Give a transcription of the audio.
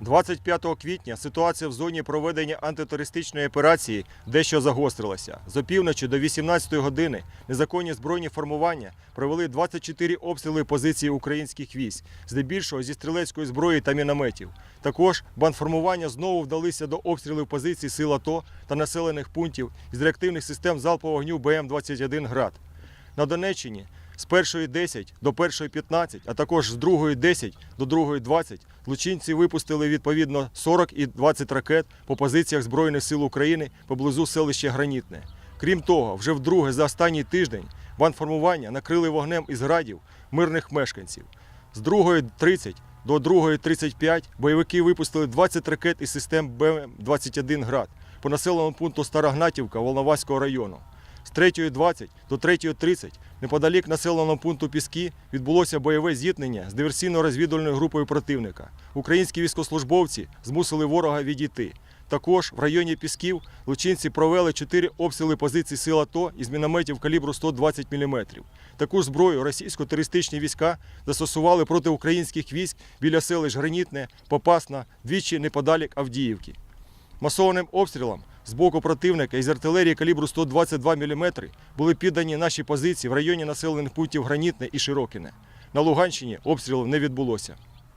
25 квітня ситуація в зоні проведення антитерористичної операції дещо загострилася. З опівночі до 18 години незаконні збройні формування провели 24 обстріли позиції українських військ, здебільшого зі стрілецької зброї та мінометів. Також бандформування знову вдалися до обстрілів позицій сил АТО та населених пунктів із реактивних систем залпового вогню БМ-21 «Град». На Донеччині з 1.10 до 1.15, а також з 2.10 до 2.20 злочинці випустили відповідно 40 і 20 ракет по позиціях Збройних сил України поблизу селища Гранітне. Крім того, вже вдруге за останній тиждень бандформування накрили вогнем із градів мирних мешканців. З 2.30 до 2.35 бойовики випустили 20 ракет із систем БМ-21 «Град» по населеному пункту Старогнатівка Волноваського району. З 3.20 до 3.30 неподалік населеного пункту Піски відбулося бойове зіткнення з диверсійно-розвідувальною групою противника. Українські військовослужбовці змусили ворога відійти. Також в районі Пісків лучинці провели 4 обстріли позицій сил АТО із мінометів калібру 120 мм. Таку зброю російсько-терористичні війська застосували проти українських військ біля селищ Гранітне, Попасна, двічі неподалік Авдіївки. Масованим обстрілам з боку противника із артилерії калібру 122 мм були піддані наші позиції в районі населених пунктів Гранітне і Широкине. На Луганщині обстрілів не відбулося.